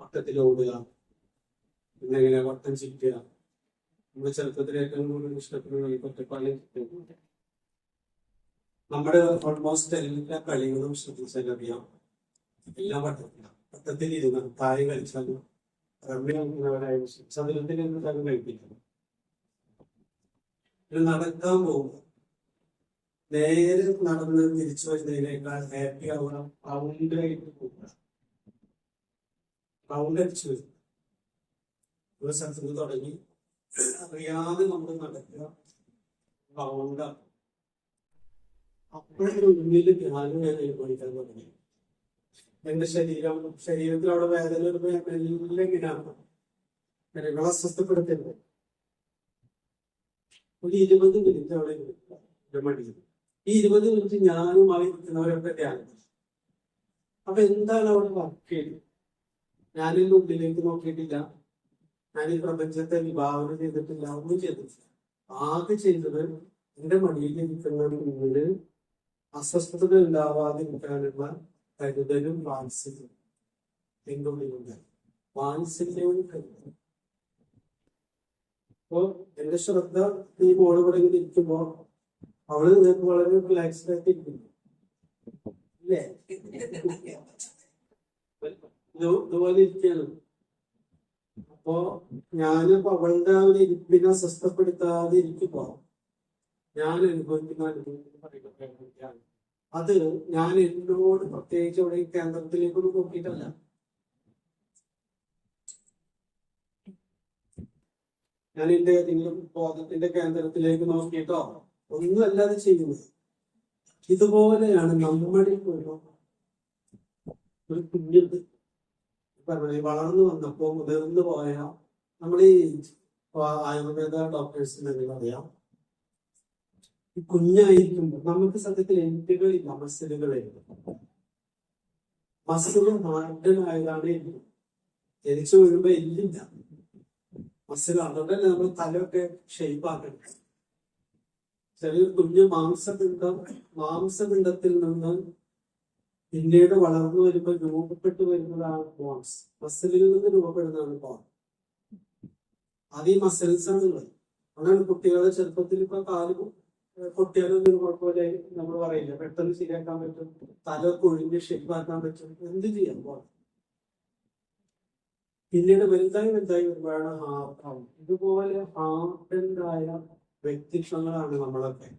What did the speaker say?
വട്ടത്തിൽ ഓടുക പിന്നെ വട്ടം ചിക്കുക നമ്മുടെ ചെറുപ്പത്തിൽ ഏറ്റവും കൂടുതൽ ഇഷ്ടപ്പെടുന്ന ഒറ്റപ്പാലി നമ്മുടെ ഓൾമോസ്റ്റ് എല്ലാ കളികളും ശ്രദ്ധിച്ചാൽ അറിയാം. എല്ലാം വട്ടത്തിലാണ് വട്ടത്തിൽ ഇരുന്ന് താഴെ കളിച്ചാലും രമ്യവരായ ചതുരത്തിൽ നിന്ന് ഇത് നടക്കാൻ പോകും നേരെ നടന്ന് തിരിച്ചു വരുന്നതിനേക്കാൾ ഹാപ്പി ആവുക റൗണ്ട് ആയിട്ട് പോകുക. റൗണ്ട് അടിച്ചു വരുന്നു ഒരു സ്ഥലത്ത് നിന്ന് തുടങ്ങി. അറിയാതെ നമ്മൾ നടക്കുക. ബൗണ്ട അപ്പോഴൊരു ഉള്ളിൽ ധ്യാനം ഞാൻ അനുഭവിക്കാൻ തുടങ്ങി. എന്റെ ശരീരം ശരീരത്തിൽ വേദന വരുമ്പോ ഞാൻ മെല്ലെ ഇങ്ങനെയാണ് അസ്വസ്ഥപ്പെടുത്തരുത് ഒരു ഇരുപത് മിനിറ്റ് അവിടെ ഇരുന്നില്ല മടിയിൽ ഈ ഇരുപത് മിനിറ്റ് ഞാനുമായി നിൽക്കുന്നവരൊക്കെ ധ്യാനം അപ്പൊ എന്താണ് അവിടെ വർക്ക് ചെയ്യുന്നത് ഞാനിന്റെ ഉള്ളിലേക്ക് നോക്കിയിട്ടില്ല. ഞാൻ ഈ പ്രപഞ്ചത്തെ വിഭാവന ചെയ്തിട്ടില്ല. ഒന്നും ചെയ്തിട്ടില്ല. ആകെ ചെയ്തത് എന്റെ മടിയിൽ ഇരിക്കുന്ന മുന്നിൽ അസ്വസ്ഥത ഉണ്ടാവാതിരിക്കാനുള്ള കരുതലും വാത്സല്യം എന്റെ ഉള്ളിലുണ്ട്. വാത്സല്യവും കരുതലും. അപ്പോ എന്റെ ശ്രദ്ധ ഈ ബോർഡ് ഇവിടെ ഇരിക്കുമ്പോ അവൾ വളരെ റിലാക്സ്ഡ് ആയിട്ട് ഇരിക്കുന്നു. ഇല്ലേ? ഇത് ഇതുപോലെ ഇരിക്കുകയാണ്. അപ്പോ ഞാനിപ്പോ അവളുടെ ആ ഒരു ഇരിപ്പിനെ അസ്വസ്ഥപ്പെടുത്താതെ ഇരിക്കുമ്പോ ഞാൻ അനുഭവിക്കുന്ന അത് ഞാൻ എന്നോട് പ്രത്യേകിച്ച് അവിടെ കേന്ദ്രത്തിലേക്കൊന്നും നോക്കിയിട്ടല്ല. ഞാൻ എന്റെ ഏതെങ്കിലും ബോധത്തിന്റെ കേന്ദ്രത്തിലേക്ക് നോക്കിയിട്ടോ? ഒന്നും അല്ലാതെ ചെയ്യുന്നത് ഇതുപോലെയാണ് നമ്മളിൽ ഒരു ഒരു കുഞ്ഞുണ്ട് പറഞ്ഞ വളർന്നു വന്നപ്പോ മുതിർന്നു പോയ നമ്മൾ ഈ ആയുർവേദ ഡോക്ടേഴ്സിനെ അറിയാം. ഈ കുഞ്ഞായിരിക്കുമ്പോൾ നമുക്ക് സത്യത്തിൽ എല്ലുകളില്ല മസിലുകളില്ല മസിൽ ഹാർഡനായതാണ് എല്ല് ജനിച്ചു വീഴുമ്പോ എല്ലില്ല. മസിൽ അതുകൊണ്ടല്ലേ നമ്മൾ തലയൊക്കെ ഷെയ്പ്പ് ആക്കണം ചെറിയൊരു കുഞ്ഞു മാംസപിണ്ഡം മാംസപിണ്ഡത്തിൽ നിന്ന് പിന്നീട് വളർന്നു വരുമ്പോൾ രൂപപ്പെട്ടു വരുന്നതാണ് ബോൺസ് മസിലിൽ നിന്ന് രൂപപ്പെടുന്നതാണ് ബോൺ അത് ഈ മസിൽസ് അതാണ് കുട്ടികളെ ചെറുപ്പത്തിൽ ഇപ്പൊ കാൽ കുട്ടികളൊന്നും കുഴപ്പമില്ല നമ്മൾ പറയില്ല. പെട്ടെന്ന് ശരിയാക്കാൻ പറ്റും. തല കൊഴിഞ്ഞ് ശരിയാക്കാൻ പറ്റും. എന്ത് ചെയ്യാം ബോൺ പിന്നീട് വലുതായി വലുതായി ഒരുപാട് ഹാർട്ടാവും ഇതുപോലെ ഹാർട്ടന്റായ വ്യക്തിത്വങ്ങളാണ് നമ്മളൊക്കെ